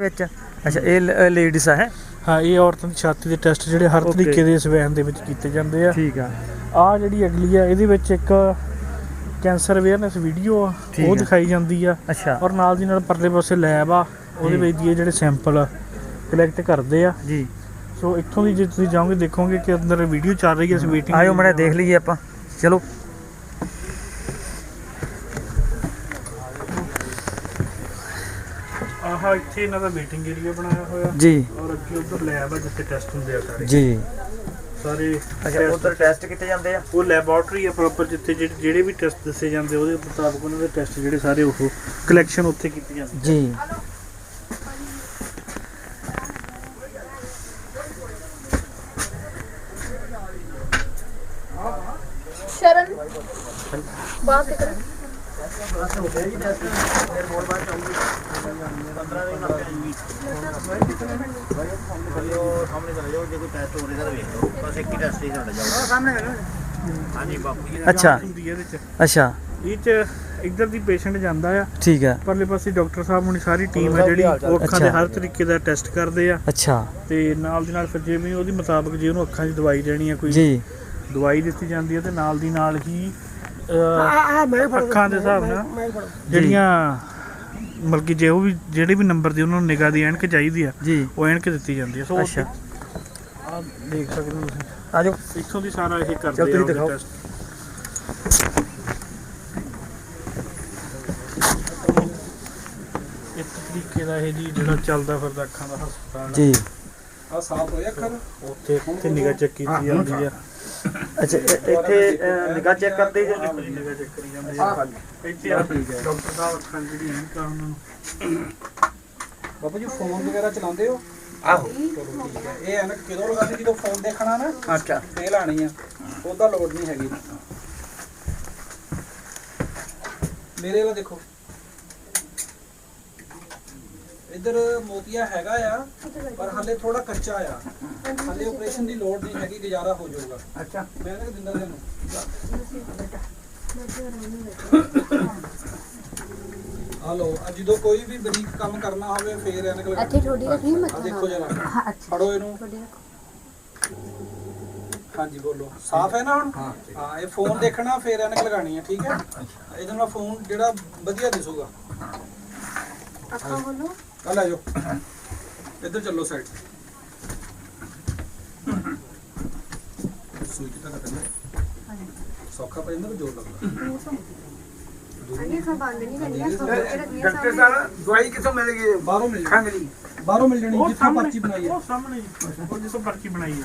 ਵਿੱਚ? ਅੱਛਾ ਇਹ ਲੇਡੀਜ਼ ਆ ਹੈ? ਹਾਂ ਇਹ ਔਰਤਾਂ ਦੀ ਛਾਤੀ ਦੇ ਟੈਸਟ ਜਿਹੜੇ ਹਰ Okay. ਤਰੀਕੇ ਦੇ ਇਸ ਵੈਨ ਦੇ ਵਿੱਚ ਕੀਤੇ ਜਾਂਦੇ ਆ। ਠੀਕ ਆ। ਆ ਜਿਹੜੀ ਅਗਲੀ ਆ ਇਹਦੇ ਵਿੱਚ ਇੱਕ ਕੈਂਸਰ ਅਵੇਅਰਨੈਸ ਵੀਡੀਓ ਆ ਠੀਕ ਉਹ ਆ। ਦਿਖਾਈ ਜਾਂਦੀ ਆ। ਅੱਛਾ। ਔਰ ਨਾਲ ਦੀ ਨਾਲ ਪਰਲੇ ਪਾਸੇ ਲੈਬ ਆ ਉਹਦੇ ਜੀ। ਵਿੱਚ ਦੀ ਇਹ ਜਿਹੜੇ ਸੈਂਪਲ ਕਲੈਕਟ ਕਰਦੇ ਆ। ਜੀ। ਸੋ ਇੱਥੋਂ ਦੀ ਜੇ ਤੁਸੀਂ ਜਾਓਗੇ ਦੇਖੋਗੇ ਕਿ ਅੰਦਰ ਵੀਡੀਓ ਚੱਲ ਰਹੀ ਹੈ ਇਸ ਮੀਟਿੰਗ ਆਇਓ ਮੜਾ ਦੇਖ ਲਈਏ ਆਪਾਂ। ਚਲੋ। ਆ ਇੱਥੇ ਇਹਨਾਂ ਦਾ ਮੀਟਿੰਗ ਏਰੀਆ ਬਣਾਇਆ ਹੋਇਆ। ਜੀ। ਔਰ ਅੱਗੇ ਉੱਧਰ ਲੈਬ ਆ ਜਿੱਥੇ ਟੈਸਟ ਹੁੰਦੇ ਆ ਸਾਰੇ। ਜੀ। ਸਾਰੇ ਅੱਛਾ ਉਧਰ ਟੈਸਟ ਕੀਤੇ ਜਾਂਦੇ ਆ? ਉਹ ਲੈਬੋਰਟਰੀ ਆ ਪ੍ਰੋਪਰ ਜਿੱਥੇ ਜਿਹੜੇ ਜਿਹੜੇ ਵੀ ਟੈਸਟ ਦੱਸੇ ਜਾਂਦੇ ਉਹਦੇ ਮੁਤਾਬਕ ਉਹਨਾਂ ਦੇ ਟੈਸਟ ਜਿਹੜੇ ਸਾਰੇ ਉਹ ਕਲੈਕਸ਼ਨ ਉੱਥੇ ਕੀਤੀ ਜਾਂਦੀ ਜੀ। ਸ਼ਰਨ ਬਾਤ ਕਰ ਅੱਛਾ। ਹੁੰਦੀ ਹੈ ਇਹਦੇ ਚ ਅੱਛਾ। ਇਹ ਚ ਇੱਧਰ ਦੀ ਪੇਸ਼ੈਂਟ ਜਾਂਦਾ ਆ। ਠੀਕ ਆ ਪਰਲੇ ਪਾਸੇ ਡਾਕਟਰ ਸਾਹਿਬ ਹੁਣੀ ਸਾਰੀ ਟੀਮ ਹੈ ਜਿਹੜੀ ਉਹ ਅੱਖਾਂ ਦੇ ਅੱਛਾ। ਹਰ ਤਰੀਕੇ ਦਾ ਟੈਸਟ ਕਰਦੇ ਆ। ਅੱਛਾ। ਤੇ ਨਾਲ ਦੀ ਨਾਲ ਫਿਰ ਜਿਵੇਂ ਉਹਦੀ ਮੁਤਾਬਕ ਜੇ ਉਹਨੂੰ ਅੱਖਾਂ ਦੀ ਦਵਾਈ ਦੇਣੀ ਆ ਕੋਈ ਜੀ। ਦਵਾਈ ਦਿੱਤੀ ਜਾਂਦੀ ਹੈ ਤੇ ਨਾਲ ਦੀ ਨਾਲ ਹੀ ਅਹ, ਅੱਖਾਂ ਦੇ ਹਿਸਾਬ ਨਾਲ ਜਿਹੜੀਆਂ ਮਤਲਬ ਕਿ ਜੇ ਉਹ ਵੀ ਜਿਹੜੇ ਵੀ ਨੰਬਰ ਦੀ ਉਹਨਾਂ ਨੂੰ ਨਿਗਾਹ ਦੀ ਐਨਕ ਚਾਹੀਦੀ ਆ ਜੀ। ਉਹ ਐਨਕ ਦਿੱਤੀ ਜਾਂਦੀ ਹੈ ਸੋ ਅੱਛਾ। ਆ ਦੇਖ ਸਕਦੇ ਹੋ ਤੁਸੀਂ। ਆਜੋ ਇੱਥੋਂ ਦੀ ਸਾਰਾ ਇਹ ਕਰਦੇ ਚੱਲ ਤੁਸੀਂ ਆ ਦਿਖਾਓ। ਟੈਸਟ ਇੱਕ ਤਰੀਕੇ ਦਾ ਇਹ ਜੀ ਜਿਹੜਾ ਚੱਲਦਾ ਫਿਰਦਾ ਅੱਖਾਂ ਦਾ ਹਸਪਤਾਲ ਜੀ। ਆ ਸਾਫ਼ ਹੋਇਆ ਅੱਖਰ ਉੱਥੇ ਉੱਥੇ ਨਿਗਾਹ ਚੈੱਕ ਜਾਂਦੀ ਆ। ਅੱਛਾ ਇ- ਇੱਥੇ ਨਿਗਾਹ ਚੈੱਕ ਕਰਦੇ ਜੀ ਨਿਗਾਹ ਚੈੱਕ ਕਰੀ ਜਾਂਦੀ ਆ? ਇੱਥੇ ਆ ਡਾਕਟਰ ਸਾਹਿਬ ਅੱਖਾਂ ਦੀ ਜਿਹੜੀ ਐਨਕਾਂ ਉਹਨਾਂ ਨੂੰ ਬਾਬਾ ਜੀ ਫੋਨ ਵਗੈਰਾ ਚਲਾਉਂਦੇ ਹੋ? ਆਹੋ। ਚਲੋ ਠੀਕ ਹੈ। ਇਹ ਐਨਕ ਕਿਦੋਂ ਲਗਾਉਂਦੇ ਜਦੋਂ ਫੋਨ ਦੇਖਣਾ ਨਾ ਅੱਛਾ। ਫੇਲ ਆਣੀ ਆ। ਉਹਦਾ ਲੋਡ ਨਹੀਂ ਹੈਗੀ। ਮੇਰੇ ਵਾਲਾ ਦੇਖੋ। ਇਧਰ ਮੋਤੀਆ ਹੈਗਾ ਆ ਪਰ ਹਲੇ ਥੋੜਾ ਕੱਚਾ ਆ। ਹਲੇ ਆਪਰੇਸ਼ਨ ਦੀ ਲੋੜ ਨਹੀਂ ਹੈਗੀ ਗੁਜ਼ਾਰਾ ਹੋ ਜਾਊਗਾ। ਅੱਛਾ। ਮੈਂ ਤਾਂ ਦਿੰਦਾ ਤੈਨੂੰ ਹਲੋ ਜਦੋਂ ਕੋਈ ਵੀ ਬਰੀਕ ਕੰਮ ਕਰਨਾ ਹੋਵੇ ਫੇਰ ਐਨਕ ਲਗਾ ਇੱਥੇ ਥੋੜੀ ਰੱਖੀ ਮੱਥਾ ਆਹ ਦੇਖੋ ਜਰਾ। ਫੜੋ ਇਹਨੂੰ। ਹਾਂਜੀ ਬੋਲੋ। ਸਾਫ਼ ਹੈ ਨਾ ਹਾਂ ਇਹ ਫੋਨ ਦੇਖਣਾ ਫੇਰ ਐਨਕ ਲਗਾਣੀ ਹੈ ਠੀਕ ਹੈ? ਇਹਦੇ ਨਾਲ ਫੋਨ ਜਿਹੜਾ ਵਧੀਆ ਦਿਸੂਗਾ। ਆਪਾਂ ਬੋਲੋ कल आ इधर चलो साइड। सुई कितना करना सौखा पर इंदर तो ज़ोर लगना डॉक्टर साहब दवाई किसो मिलेगी? बारो मिल खांगली बारो मिल जानी जितना पर्ची बनाई है। वो सामने वो जिसको पर्ची बनाई है।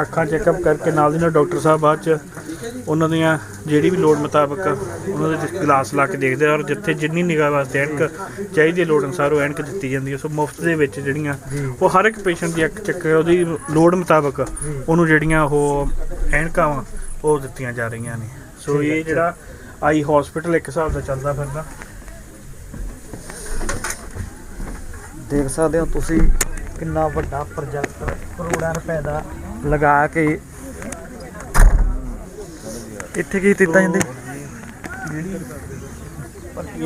ਅੱਖਾਂ ਚੈੱਕਅਪ ਕਰਕੇ ਨਾਲ ਦੀ ਨਾਲ ਡਾਕਟਰ ਸਾਹਿਬ ਬਾਅਦ ਚ ਉਹਨਾਂ ਦੀਆਂ ਜਿਹੜੀ ਵੀ ਲੋੜ ਮੁਤਾਬਕ ਉਹਨਾਂ ਦੇ ਗਲਾਸ ਲਾ ਕੇ ਦੇਖਦੇ ਆ ਔਰ ਜਿੱਥੇ ਜਿੰਨੀ ਨਿਗਾਹ ਵਾਸਤੇ ਐਨਕ ਚਾਹੀਦੀ ਹੈ ਲੋੜ ਅਨੁਸਾਰ ਉਹ ਐਨਕ ਦਿੱਤੀ ਜਾਂਦੀ ਹੈ। ਸੋ ਮੁਫਤ ਦੇ ਵਿੱਚ ਜਿਹੜੀਆਂ ਉਹ ਹਰ ਇੱਕ ਪੇਸ਼ੈਂਟ ਦੀ ਅੱਖ ਚੱਕ ਉਹਦੀ ਲੋੜ ਮੁਤਾਬਕ ਉਹਨੂੰ ਜਿਹੜੀਆਂ ਉਹ ਐਨਕਾਂ ਉਹ ਦਿੱਤੀਆਂ ਜਾ ਰਹੀਆਂ ਨੇ। ਸੋ ਇਹ ਜਿਹੜਾ ਆਈ ਹਸਪੀਟਲ ਇੱਕ ਹਿਸਾਬ ਦਾ ਚੱਲਦਾ ਫਿਰਦਾ। ਦੇਖ ਸਕਦੇ ਹੋ ਤੁਸੀਂ ਕਿੰਨਾ ਵੱਡਾ ਪ੍ਰੋਜੈਕਟ ਕਰੋੜਾਂ ਰੁਪਏ ਦਾ ਲਗਾ ਕੇ ਇੱਥੇ ਕੀ ਦਿੱਤਾ ਜਾਂਦੇ?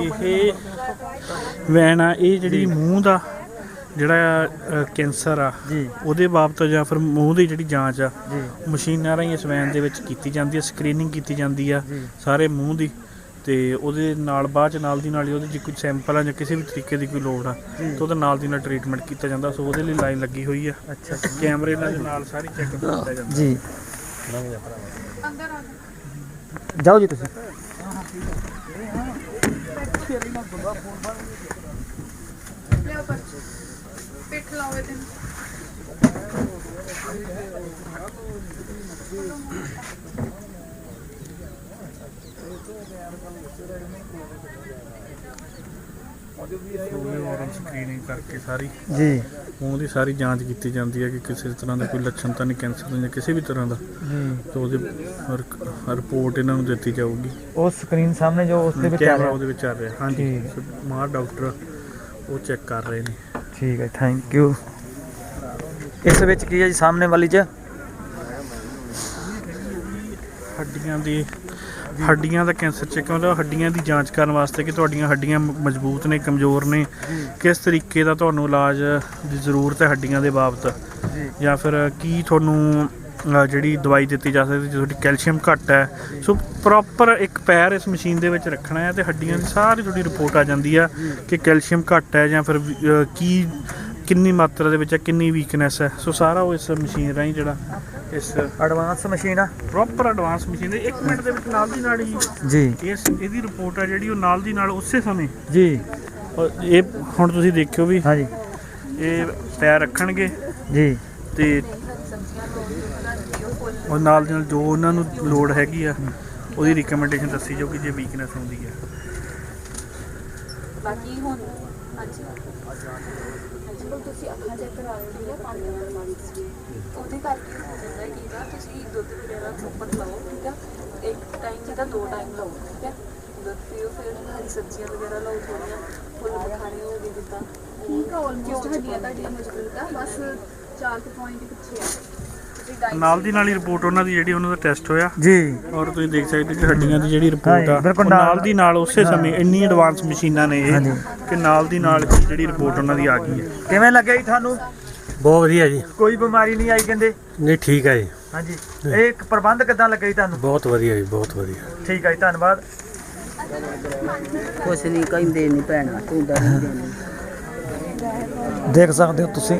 ਇਹ ਵੈਨ ਆ ਇਹ ਜਿਹੜੀ ਮੂੰਹ ਦਾ ਜਿਹੜਾ ਕੈਂਸਰ ਆ ਜੀ। ਉਹਦੇ ਬਾਬਤ ਜਾਂ ਫਿਰ ਮੂੰਹ ਦੀ ਜਿਹੜੀ ਜਾਂਚ ਆ ਜੀ। ਮਸ਼ੀਨਾਂ ਰਾਹੀਂ ਇਸ ਵੈਨ ਦੇ ਵਿੱਚ ਕੀਤੀ ਜਾਂਦੀ ਹੈ ਸਕਰੀਨਿੰਗ ਕੀਤੀ ਜਾਂਦੀ ਆ। ਸਾਰੇ ਮੂੰਹ ਦੀ ਤੇ ਉਹਦੇ ਨਾਲ ਬਾਅਦ ਚ ਨਾਲ ਦੀ ਨਾਲ ਹੀ ਉਹਦੇ ਜੇ ਕੋਈ ਸੈਂਪਲ ਆ ਜਾਂ ਕਿਸੇ ਵੀ ਤਰੀਕੇ ਦੀ ਕੋਈ ਲੋੜ ਆ ਤਾਂ ਉਹਦਾ ਨਾਲ ਦੀ ਨਾਲ ਟ੍ਰੀਟਮੈਂਟ ਕੀਤਾ ਜਾਂਦਾ। ਸੋ ਉਹਦੇ ਲਈ ਲਾਈਨ ਲੱਗੀ ਹੋਈ ਆ। ਅੱਛਾ। ਕੈਮਰੇ ਨਾਲ ਨਾਲ ਸਾਰੀ ਚੈੱਕ ਕੀਤਾ ਜਾਂਦਾ। ਜੀ। ਜਾਓ ਜੀ ਤੁਸੀਂ। ਉਹਦੇ ਔਰਨ ਸਕਰੀਨਿੰਗ ਕਰਕੇ ਸਾਰੀ ਜੀ। ਉਹਦੀ ਸਾਰੀ ਜਾਂਚ ਕੀਤੀ ਜਾਂਦੀ ਹੈ ਕਿ ਕਿਸੇ ਤਰ੍ਹਾਂ ਦਾ ਕੋਈ ਲੱਛਣ ਤਾਂ ਨਹੀਂ ਕੈਂਸਰ ਦਾ ਜਾਂ ਕਿਸੇ ਵੀ ਤਰ੍ਹਾਂ ਦਾ। ਜੀ। ਤਾਂ ਉਹਦੇ ਰਿਪੋਰਟ ਇਹਨਾਂ ਨੂੰ ਦਿੱਤੀ ਜਾਊਗੀ। ਉਹ ਸਕਰੀਨ ਸਾਹਮਣੇ ਜੋ ਉਸ ਦੇ ਵਿੱਚ ਆ ਕੈਮਰਾ ਰਿਹਾ। ਉਹਦੇ ਵਿੱਚ ਚੱਲ ਰਿਹਾ। ਹਾਂਜੀ। ਠੀਕ। ਮਾਰ ਡਾਕਟਰ ਉਹ ਚੈੱਕ ਕਰ ਰਹੇ ਨੇ। ਠੀਕ ਹੈ ਥੈਂਕ ਯੂ ਇਸ ਵਿੱਚ ਕੀ ਹੈ ਜੀ ਸਾਹਮਣੇ ਵਾਲੀ ਚ? ਹੱਡੀਆਂ ਦੀ ਹੱਡੀਆਂ ਦਾ ਕੈਂਸਰ ਚੈੱਕ ਹੁੰਦਾ ਹੱਡੀਆਂ ਦੀ ਜਾਂਚ ਕਰਨ ਵਾਸਤੇ ਕਿ ਤੁਹਾਡੀਆਂ ਹੱਡੀਆਂ ਮਜ਼ਬੂਤ ਨੇ ਕਮਜ਼ੋਰ ਨੇ। ਕਿਸ ਤਰੀਕੇ ਦਾ ਤੁਹਾਨੂੰ ਇਲਾਜ ਦੀ ਜ਼ਰੂਰਤ ਹੈ ਹੱਡੀਆਂ ਦੇ ਬਾਬਤ? ਜੀ। ਫਿਰ ਕੀ ਤੁਹਾਨੂੰ ਜਿਹੜੀ ਦਵਾਈ ਦਿੱਤੀ ਜਾ ਸਕਦੀ ਜੇ ਤੁਹਾਡੀ ਕੈਲਸ਼ੀਅਮ ਘੱਟ ਹੈ? ਸੋ ਪ੍ਰੋਪਰ ਇੱਕ ਪੈਰ ਇਸ ਮਸ਼ੀਨ ਦੇ ਵਿੱਚ ਰੱਖਣਾ ਹੈ ਤੇ ਹੱਡੀਆਂ ਦੀ ਸਾਰੀ ਤੁਹਾਡੀ ਰਿਪੋਰਟ ਆ ਜਾਂਦੀ ਆ ਕਿ ਕੈਲਸ਼ੀਅਮ ਘੱਟ ਹੈ ਜਾਂ ਫਿਰ ਕੀ ਕਿੰਨੀ ਮਾਤਰਾ ਦੇ ਵਿੱਚ ਹੈ ਕਿੰਨੀ ਵੀਕਨੈਸ ਹੈ। ਸੋ ਸਾਰਾ ਉਹ ਇਸ ਮਸ਼ੀਨ ਰਾਹੀਂ ਜਿਹੜਾ ਇਸ ਐਡਵਾਂਸ ਮਸ਼ੀਨ ਆ। ਪ੍ਰੋਪਰ ਐਡਵਾਂਸ ਮਸ਼ੀਨ ਦੇ 1 ਮਿੰਟ ਦੇ ਵਿੱਚ ਨਾਲ ਦੀ ਨਾਲ ਹੀ ਜੀ। ਇਸ ਇਹਦੀ ਰਿਪੋਰਟ ਹੈ ਜਿਹੜੀ ਉਹ ਨਾਲ ਦੀ ਨਾਲ ਉਸੇ ਸਮੇਂ। ਜੀ। ਔਰ ਇਹ ਹੁਣ ਤੁਸੀਂ ਦੇਖਿਓ ਵੀ ਹਾਂਜੀ। ਇਹ ਪੈਰ ਰੱਖਣਗੇ। ਜੀ। ਤੇ ਉਹ ਨਾਲ ਦੀ ਨਾਲ ਜੋ ਉਹਨਾਂ ਨੂੰ ਲੋੜ ਹੈਗੀ ਆ ਉਹਦੀ ਰਿਕਮੈਂਡੇਸ਼ਨ ਦੱਸੀ ਜਾਊਗੀ ਜੇ ਵੀਕਨੈਸ ਹੁੰਦੀ ਹੈ। ਬਾਕੀ ਹੁਣ ਹਾਂਜੀ। ਹਾਂਜੀ ਤੁਸੀਂ ਅੱਖਾਂ ਚੈੱਕ ਕਰਾ ਲਓ, ਠੀਕ ਹੈ, ਪੰਜ ਮਿੰਟ ਮੰਗਸ ਉਹਦੇ ਕਰਕੇ ਹੋ ਜਾਂਦਾ ਹੈ ਕਿ ਨਾ ਤੁਸੀਂ ਦੁੱਧ ਵਗੈਰਾ ਪ੍ਰੋਪਰ ਲਓ, ਠੀਕ ਹੈ। ਇੱਕ ਟਾਈਮ ਜਿਹਦਾ ਦੋ ਟਾਈਮ ਲਓ, ਠੀਕ ਹੈ। ਦੁੱਧ ਪੀਓ, ਫਿਰ ਹਰੀ ਸਬਜ਼ੀਆਂ ਵਗੈਰਾ ਲਓ ਥੋੜੀਆਂ ਫੁੱਲ ਮਖਾਣੇ ਹੋ ਗਏ ਜਿੱਦਾਂ। ਠੀਕ ਆ ਆਲਮੋਸਟ ਹੱਡੀਆਂ ਤੁਹਾਡੀਆਂ ਮਜ਼ਬੂਤ ਆ, ਬਸ 4 ਪੁਆਇੰਟ ਪਿੱਛੇ ਆ। ਨਾਲ ਦੀ ਨਾਲ ਹੀ ਰਿਪੋਰਟ ਉਹਨਾਂ ਦੀ ਜਿਹੜੀ ਉਹਨਾਂ ਦਾ ਟੈਸਟ ਹੋਇਆ। ਜੀ। ਔਰ ਤੁਸੀਂ ਦੇਖ ਸਕਦੇ ਕਿ ਹੱਡੀਆਂ ਦੀ ਜਿਹੜੀ ਰਿਪੋਰਟ ਆ। ਬਿਲਕੁਲ ਉਹ ਨਾਲ- ਦੀ ਨਾਲ ਉਸੇ ਸਮੇਂ ਇੰਨੀ ਐਡਵਾਂਸ ਮਸ਼ੀਨਾਂ ਨੇ ਇਹ। ਕਿ ਨਾਲ ਦੀ ਨਾਲ ਜਿਹੜੀ ਰਿਪੋਰਟ ਉਹਨਾਂ ਦੀ ਆ ਗਈ ਹੈ। ਕਿਵੇਂ ਲੱਗਿਆ ਜੀ ਤੁਹਾਨੂੰ? ਬਹੁਤ ਵਧੀਆ ਜੀ। ਕੋਈ ਬਿਮਾਰੀ ਨਹੀਂ ਆਈ ਕਹਿੰਦੇ? ਨਹੀਂ ਠੀਕ ਹੈ ਜੀ। ਹਾਂਜੀ। ਇਹ ਇੱਕ ਪ੍ਰਬੰਧ ਕਿਦਾਂ ਲੱਗਾ ਜੀ ਤੁਹਾਨੂੰ? ਬਹੁਤ ਵਧੀਆ ਜੀ ਬਹੁਤ ਵਧੀਆ। ਠੀਕ ਹੈ ਜੀ ਧੰਨਵਾਦ। ਕੁਛ ਨਹੀਂ ਕਹਿੰਦੇ ਨਹੀਂ ਭੈਣਾ ਤੂੰ ਨਹੀਂ ਦੇਖ ਸਕਦੇ ਹੋ ਤੁਸੀਂ।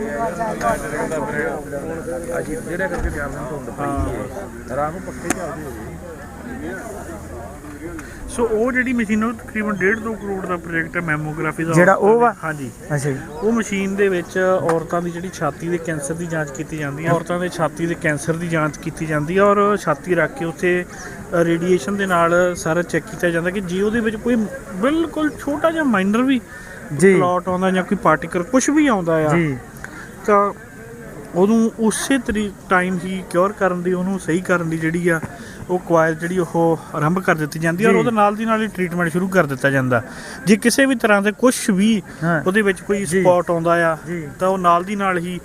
ਸੋ ਉਹ ਜਿਹੜੀ ਮਸ਼ੀਨ ਉਹ ਤਕਰੀਬਨ 1.5 2 ਕਰੋੜ ਦਾ ਪ੍ਰੋਜੈਕਟ ਹੈ ਮੈਮੋਗ੍ਰਾਫੀ ਦਾ ਜਿਹੜਾ ਉਹ ਵਾ? ਹਾਂਜੀ। ਅੱਛਾ ਜੀ। ਉਹ ਮਸ਼ੀਨ ਦੇ ਵਿੱਚ ਔਰਤਾਂ ਦੀ ਜਿਹੜੀ ਛਾਤੀ ਦੇ ਕੈਂਸਰ ਦੀ ਜਾਂਚ ਕੀਤੀ ਜਾਂਦੀ ਹੈ ਔਰਤਾਂ ਦੇ ਛਾਤੀ ਦੇ ਕੈਂਸਰ ਦੀ ਜਾਂਚ ਕੀਤੀ ਜਾਂਦੀ ਹੈ ਔਰ ਛਾਤੀ ਰੱਖ ਕੇ ਉੱਥੇ ਰੇਡੀਏਸ਼ਨ ਦੇ ਨਾਲ ਸਾਰਾ ਚੈੱਕ ਕੀਤਾ ਜਾਂਦਾ ਕਿ ਜੇ ਉਹਦੇ ਵਿੱਚ ਕੋਈ ਬਿਲਕੁਲ ਛੋਟਾ ਜਿਹਾ ਮਾਈਨਰ ਵੀ ਜੀ ਪਲਾਟ ਆਉਂਦਾ ਜਾਂ ਕੋਈ ਪਾਰਟੀਕਲ ਕੁਝ ਵੀ ਆਉਂਦਾ ਆ ਜੀ ਤਾਂ ਉਹਨੂੰ ਉਸੇ ਤਰੀ ਟਾਈਮ ਹੀ ਕਿਉਰ ਕਰਨ ਦੀ ਉਹਨੂੰ ਸਹੀ ਕਰਨ ਦੀ ਜਿਹੜੀ ਆ ਉਹ ਕੁਆਇਲ ਜਿਹੜੀ ਉਹ ਆਰੰਭ ਕਰ ਦਿੱਤੀ ਜਾਂਦੀ ਔਰ। ਉਹਦੇ ਨਾਲ ਦੀ ਨਾਲ ਹੀ ਟ੍ਰੀਟਮੈਂਟ ਸ਼ੁਰੂ ਕਰ ਦਿੱਤਾ ਜਾਂਦਾ ਜੇ ਕਿਸੇ ਵੀ ਤਰ੍ਹਾਂ ਦੇ ਕੁਝ ਵੀ। ਉਹਦੇ ਵਿੱਚ ਕੋਈ। ਸਪੌਟ ਆਉਂਦਾ ਆ। ਤਾਂ ਉਹ ਨਾਲ ਦੀ ਨਾਲ ਹੀ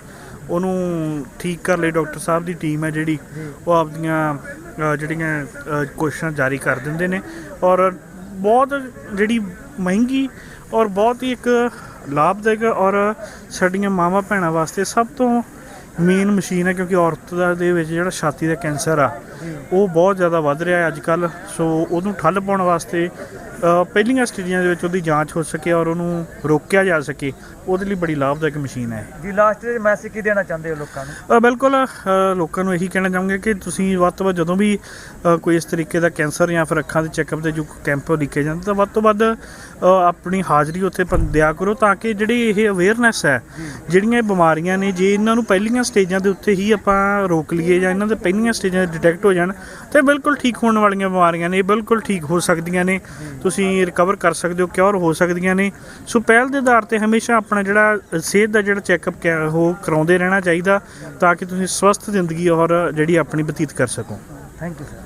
ਉਹਨੂੰ ਠੀਕ ਕਰ ਲਈ ਡਾਕਟਰ ਸਾਹਿਬ ਦੀ ਟੀਮ ਹੈ ਜਿਹੜੀ ਉਹ ਆਪਦੀਆਂ ਜਿਹੜੀਆਂ ਕੋਸ਼ਿਸ਼ਾਂ ਜਾਰੀ ਕਰ ਦਿੰਦੇ ਨੇ ਔਰ ਬਹੁਤ ਜਿਹੜੀ ਮਹਿੰਗੀ ਔਰ ਬਹੁਤ ਹੀ ਇੱਕ ਲਾਭਦਾਇਕ ਔਰ ਸਾਡੀਆਂ ਮਾਵਾਂ ਭੈਣਾਂ ਵਾਸਤੇ ਸਭ ਤੋਂ ਮੇਨ ਮਸ਼ੀਨ ਹੈ ਕਿਉਂਕਿ ਔਰਤ ਦਾ ਦੇ ਵਿੱਚ ਜਿਹੜਾ ਛਾਤੀ ਦਾ ਕੈਂਸਰ ਆ ਉਹ ਬਹੁਤ ਜ਼ਿਆਦਾ ਵੱਧ ਰਿਹਾ ਹੈ ਅੱਜ ਕੱਲ ਸੋ ਉਹਨੂੰ ਠੱਲ ਪਾਉਣ ਵਾਸਤੇ ਪਹਿਲੀਆਂ ਸਟੇਜਾਂ ਦੇ ਵਿੱਚ ਉਹਦੀ ਜਾਂਚ ਹੋ ਸਕੇ ਔਰ ਉਹਨੂੰ ਰੋਕਿਆ ਜਾ ਸਕੇ। ਉਹਦੇ ਲਈ ਬੜੀ ਲਾਭਦਾਇਕ ਮਸ਼ੀਨ ਹੈ। ਜੀ ਲਾਸਟ ਤੇ ਮੈਸੇਜ ਕੀ ਦੇਣਾ ਚਾਹੁੰਦੇ ਹੋ ਲੋਕਾਂ ਨੂੰ? ਬਿਲਕੁਲ ਲੋਕਾਂ ਨੂੰ ਇਹੀ ਕਹਿਣਾ ਚਾਹਾਂਗੇ ਕਿ ਤੁਸੀਂ ਵੱਧ ਤੋਂ ਵੱਧ ਜਦੋਂ ਵੀ ਕੋਈ ਇਸ ਤਰੀਕੇ ਦਾ ਕੈਂਸਰ ਜਾਂ ਫਿਰ ਅੱਖਾਂ ਦੇ ਚੈੱਕਅਪ ਦੇ ਜੋ ਕੈਂਪ ਲਿਖੇ ਜਾਂਦੇ ਤਾਂ ਵੱਧ ਤੋਂ ਵੱਧ ਆਪਣੀ ਹਾਜ਼ਰੀ ਉੱਥੇ ਦਿਆ ਕਰੋ ਤਾਂ ਕਿ ਜਿਹੜੀ ਇਹ ਅਵੇਅਰਨੈਸ ਹੈ ਜਿਹੜੀਆਂ ਇਹ ਬਿਮਾਰੀਆਂ ਨੇ ਜੇ ਇਹਨਾਂ ਨੂੰ ਪਹਿਲੀਆਂ ਸਟੇਜਾਂ ਦੇ ਉੱਤੇ ਹੀ ਆਪਾਂ ਰੋਕ ਲਈਏ ਜਾਂ ਇਹਨਾਂ ਦੇ ਪਹਿਲੀਆਂ ਸਟੇਜਾਂ ਡਿਟੈਕਟ ਹੋ ਜਾਣ ਤੇ ਬਿਲਕੁਲ ਠੀਕ ਹੋਣ ਵਾਲੀਆਂ ਬਿਮਾਰੀਆਂ ਨੇ ਇਹ ਬਿਲਕੁਲ ਠੀਕ ਹੋ ਸਕਦੀਆਂ ਨੇ। ਤੁਸੀਂ ਰਿਕਵਰ ਕਰ ਸਕਦੇ ਹੋ ਕਿਉਰ ਹੋ ਸਕਦੀਆਂ ਨੇ। ਸੋ ਪਹਿਲ ਦੇ ਆਧਾਰ ਤੇ ਹਮੇਸ਼ਾ ਆਪਣਾ ਜਿਹੜਾ ਸਿਹਤ ਦਾ ਜਿਹੜਾ ਚੈੱਕਅਪ ਉਹ ਕਰਾਉਂਦੇ ਰਹਿਣਾ ਚਾਹੀਦਾ ਤਾਂ ਕਿ ਤੁਸੀਂ ਸਵਸਥ ਜ਼ਿੰਦਗੀ ਔਰ ਜਿਹੜੀ ਆਪਣੀ ਬਤੀਤ ਕਰ ਸਕੋ। Thank you sir